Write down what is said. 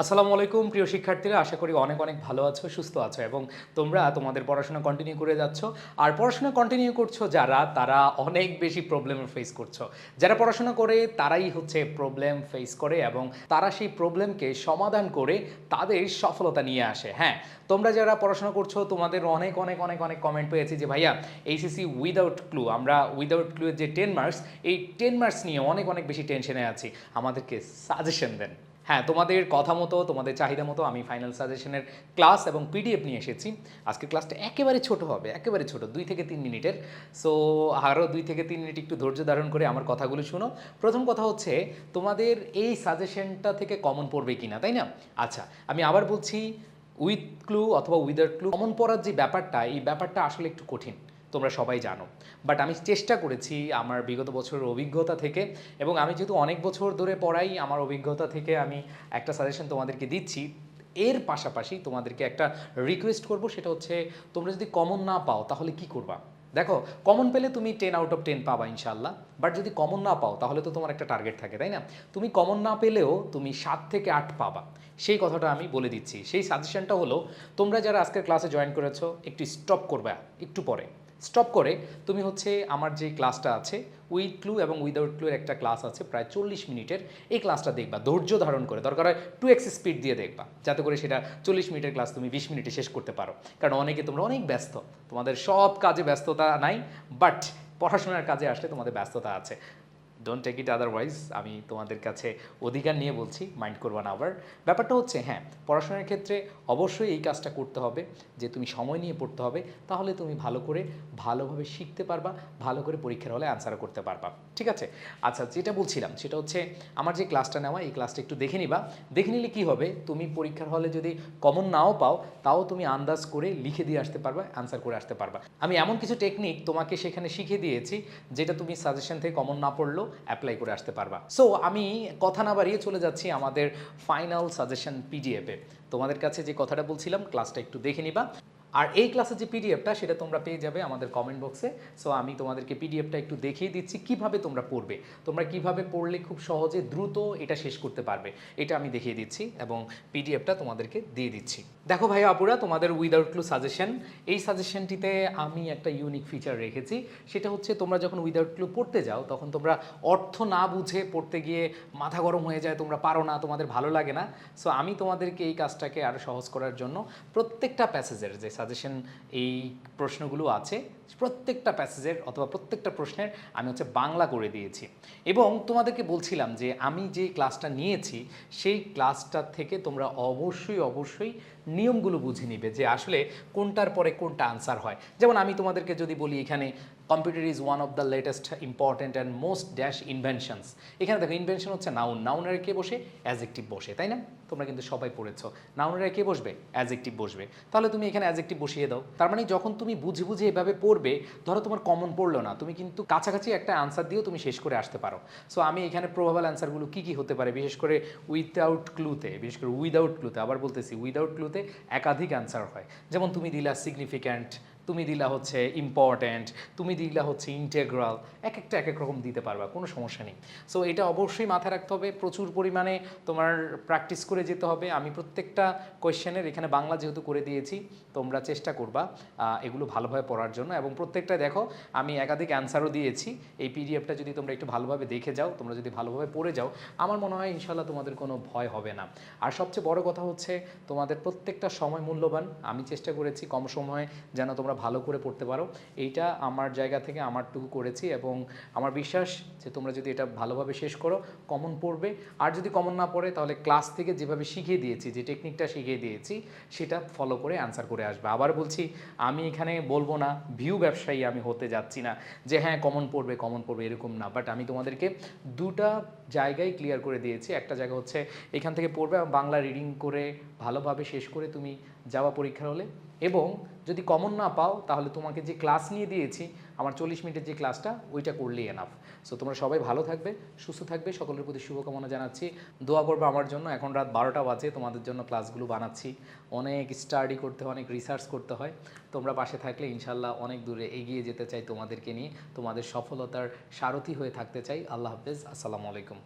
আসসালামু আলাইকুম, প্রিয় শিক্ষার্থীরা। আশা করি অনেক অনেক ভালো আছো, সুস্থ আছো এবং তোমরা তোমাদের পড়াশোনা কন্টিনিউ করে যাচ্ছ। আর পড়াশোনা কন্টিনিউ করছ যারা, তারা অনেক বেশি প্রবলেম ফেস করছ। যারা পড়াশোনা করে, তারাই হচ্ছে প্রবলেম ফেস করে এবং তারা সেই প্রবলেমকে সমাধান করে তাদের সফলতা নিয়ে আসে। হ্যাঁ তোমরা যারা পড়াশোনা করছ, তোমাদের অনেক অনেক অনেক অনেক কমেন্ট পেয়েছি যে, ভাইয়া এইচএসি উইদাউট ক্লু আমরা উইদাউট ক্লু যে টেন মার্কস এই টেন মার্কস নিয়ে অনেক অনেক বেশি টেনশনে আছি। আমাদেরকে সাজেশন দেন। হ্যাঁ তোমাদের কথা মতো, তোমাদের চাহিদা মতো আমি ফাইনাল সাজেশনের ক্লাস এবং পিডিএফ নিয়ে এসেছি। আজকের ক্লাসটা একেবারে ছোট হবে, একেবারে ছোট, দুই থেকে তিন মিনিটের। সো আরও দুই থেকে তিন মিনিট একটু ধৈর্য ধারণ করে আমার কথাগুলো শুনো। প্রথম কথা হচ্ছে, তোমাদের এই সাজেশনটা থেকে কমন পড়বে কিনা, তাই না? আচ্ছা আমি আবার বলছি উইথ ক্লু অথবা উইদাউট ক্লু কমন পড়ার যে ব্যাপারটা, এই ব্যাপারটা আসলে একটু কঠিন। তোমরা সবাই জানো। বাট আমি চেষ্টা করেছি আমার বিগত বছরের অভিজ্ঞতা থেকে এবং আমি যেহেতু অনেক বছর ধরে পড়াই, আমার অভিজ্ঞতা থেকে আমি একটা সাজেশন তোমাদেরকে দিচ্ছি। এর পাশাপাশি তোমাদেরকে একটা রিকোয়েস্ট করব, সেটা হচ্ছে তোমরা যদি কমন না পাও, তাহলে কি করবা? দেখো কমন পেলে তুমি টেন আউট অফ টেন পাবা ইনশাল্লাহ বাট যদি কমন না পাও, তাহলে তো তোমার একটা টার্গেট থাকে, তাই না? তুমি কমন না পেলেও তুমি সাত থেকে আট পাবা। সেই কথাটা আমি বলে দিচ্ছি। সেই সাজেশনটা হলো, তোমরা যারা আজকের ক্লাসে জয়েন করেছ, একটু স্টপ করবা, একটু পরে। স্টপ করে তুমি হচ্ছে আমার যে ক্লাসটা আছে উইথ ক্লু এবং উইদাউট ক্লুর একটা ক্লাস আছে, প্রায় চল্লিশ মিনিটের। এই ক্লাসটা দেখবা, ধৈর্য ধারণ করে। দরকার হয় টু এক্স স্পিড দিয়ে দেখবা, যাতে করে সেটা চল্লিশ মিনিটের ক্লাস তুমি বিশ মিনিটে শেষ করতে পারো। কারণ অনেকে তোমরা অনেক ব্যস্ত, তোমাদের সব কাজে ব্যস্ততা নাই বাট পড়াশোনার কাজে আসলে তোমাদের ব্যস্ততা আছে। ডোন্ট টেক ইট আদারওয়াইজ আমি তোমাদের কাছে অধিকার নিয়ে বলছি মাইন্ড করবা না আবার। ব্যাপারটা হচ্ছে হ্যাঁ পড়াশোনার ক্ষেত্রে অবশ্যই এই কাজটা করতে হবে, যে তুমি সময় নিয়ে পড়তে হবে, তাহলে তুমি ভালো করে, ভালোভাবে শিখতে পারবা, ভালো করে পরীক্ষার হলে আনসার করতে পারবা। ঠিক আছে? আচ্ছা যেটা বলছিলাম, সেটা হচ্ছে, আমার যে ক্লাসটা নেওয়া, এই ক্লাসটা একটু দেখে নিবা। দেখে নিলে কী হবে, তুমি পরীক্ষার হলে যদি কমন নাও পাও, তাও তুমি আন্দাজ করে লিখে দিয়ে আসতে পারবা আনসার করে আসতে পারবা। আমি এমন কিছু টেকনিক তোমাকে সেখানে শিখে দিয়েছি, যেটা তুমি সাজেশন থেকে কমন না পড়লেও অ্যাপ্লাই করে আসতে পারবা। সো আমি কথা না বাড়িয়ে চলে যাচ্ছি আমাদের ফাইনাল সাজেশন পিডিএফে তোমাদের কাছে যে কথাটা বলছিলাম ক্লাসটা একটু দেখে নিবা। আর এই ক্লাসের যে পিডিএফটা সেটা তোমরা পেয়ে যাবে আমাদের কমেন্ট বক্সে সো আমি তোমাদেরকে পিডিএফটা একটু দেখিয়ে দিচ্ছি, কীভাবে তোমরা পড়বে। তোমরা কীভাবে পড়লে খুব সহজে দ্রুত এটা শেষ করতে পারবে। এটা আমি দেখিয়ে দিচ্ছি এবং পিডিএফটা তোমাদেরকে দিয়ে দিচ্ছি। দেখো ভাই আপুরা, তোমাদের উইদাউট ক্লু সাজেশন এই সাজেশনটিতে আমি একটা ইউনিক ফিচার রেখেছি। সেটা হচ্ছে তোমরা যখন উইদাউট ক্লু পড়তে যাও, তখন তোমরা অর্থ না বুঝে পড়তে গিয়ে মাথা গরম হয়ে যায়, তোমরা পারো না, তোমাদের ভালো লাগে না। সো আমি তোমাদেরকে এই কাজটাকে আরও সহজ করার জন্য প্রত্যেকটা প্যাসেজের যে সাজেশন এই প্রশ্নগুলো আছে, প্রত্যেকটা প্যাসেজের অথবা প্রত্যেকটা প্রশ্নের আমি হচ্ছে বাংলা করে দিয়েছি। এবং তোমাদেরকে বলছিলাম যে আমি যে ক্লাসটা নিয়েছি, সেই ক্লাসটা থেকে তোমরা অবশ্যই অবশ্যই নিয়মগুলো বুঝে নিবে যে আসলে কোনটার পরে কোনটা আনসার হয়। যেমন আমি তোমাদেরকে যদি বলি এখানে computer is one of the latest important and most dash inventions এখানে দেখো ইনভেনশন হচ্ছে নাউন নাউনের কে বসে? অ্যাজেক্টিভ বসে, তাই না? তোমরা কিন্তু সবাই পড়েছো। নাউনের কে বসবে? অ্যাজেক্টিভ বসবে। তাহলে তুমি এখানে অ্যাজেক্টিভ বসিয়ে দাও। তার মানে যখন তুমি বুঝে বুঝে এভাবে পড়বে, ধরো তোমার কমন পড়ল না, তুমি কিন্তু কাছাকাছি একটা আনসার দিয়েও তুমি শেষ করে আসতে পারো। সো আমি এখানে প্রভাবাল অ্যান্সারগুলো কী কী হতে পারে? বিশেষ করে উইথআউট ক্লুতে বিশেষ করে উইদাউট ক্লুতে আবার বলতেছি উইদাউট ক্লুতে একাধিক অ্যান্সার হয়। যেমন তুমি দিলা সিগনিফিক্যান্ট তুমি দিলা হচ্ছে ইম্পর্ট্যান্ট তুমি দিলা হচ্ছে ইন্টেগ্রাল এক একটা এক এক রকম দিতে পারবা, কোনো সমস্যা নেই। সো এটা অবশ্যই মাথায় রাখতে হবে, প্রচুর পরিমাণে তোমার প্র্যাকটিস করে যেতে হবে। আমি প্রত্যেকটা কোয়েশ্চেনের এখানে বাংলা যেহেতু করে দিয়েছি, তোমরা চেষ্টা করবা এগুলো ভালোভাবে পড়ার জন্য। এবং প্রত্যেকটা দেখো, আমি একাধিক অ্যান্সারও দিয়েছি। এই পিডিএফটা যদি তোমরা একটু ভালোভাবে দেখে যাও, তোমরা যদি ভালোভাবে পড়ে যাও, আমার মনে হয় ইনশাল্লাহ তোমাদের কোনো ভয় হবে না। আর সবচেয়ে বড় কথা হচ্ছে, তোমাদের প্রত্যেকটা সময় মূল্যবান। আমি চেষ্টা করেছি কম সময়ে যেন তোমরা ভালো করে পড়তে পারো। এইটা আমার জায়গা থেকে আমারটুকু করেছি এবং আমার বিশ্বাস যে তোমরা যদি এটা ভালোভাবে শেষ করো কমন পড়বে। আর যদি কমন না পড়ে, তাহলে ক্লাস থেকে যেভাবে শিখিয়ে দিয়েছি, যে টেকনিকটা শিখিয়ে দিয়েছি, সেটা ফলো করে অ্যান্সার করে আসবে। আবার বলছি, আমি এখানে বলব না ভিউ ব্যবসায়ী আমি হতে যাচ্ছি না, যে হ্যাঁ কমন পড়বে কমন পড়বে, এরকম না। বাট আমি তোমাদেরকে দুটা জায়গায় ক্লিয়ার করে দিয়েছি। একটা জায়গা হচ্ছে, এখান থেকে পড়বে, বাংলা রিডিং করে ভালোভাবে শেষ করে তুমি যাওয়া পরীক্ষার হলে এবং যদি কমন না পাও, তাহলে তোমাকে যে ক্লাস নিয়ে দিয়েছি, আমার চল্লিশ মিনিটের যে ক্লাসটা ওইটা করলেই এনাফ সো তোমরা সবাই ভালো থাকবে, সুস্থ থাকবে, সকলের প্রতি শুভকামনা জানাচ্ছি। দোয়া করবে আমার জন্য, এখন রাত বারোটা বাজে, তোমাদের জন্য ক্লাসগুলো বানাচ্ছি। অনেক স্টাডি করতে হয়, অনেক রিসার্চ করতে হয়। তোমরা পাশে থাকলে ইনশাল্লাহ অনেক দূরে এগিয়ে যেতে চাই তোমাদেরকে নিয়ে। তোমাদের সফলতার সারথি হয়ে থাকতে চাই। আল্লাহ হাফেজ, আসসালামু আলাইকুম।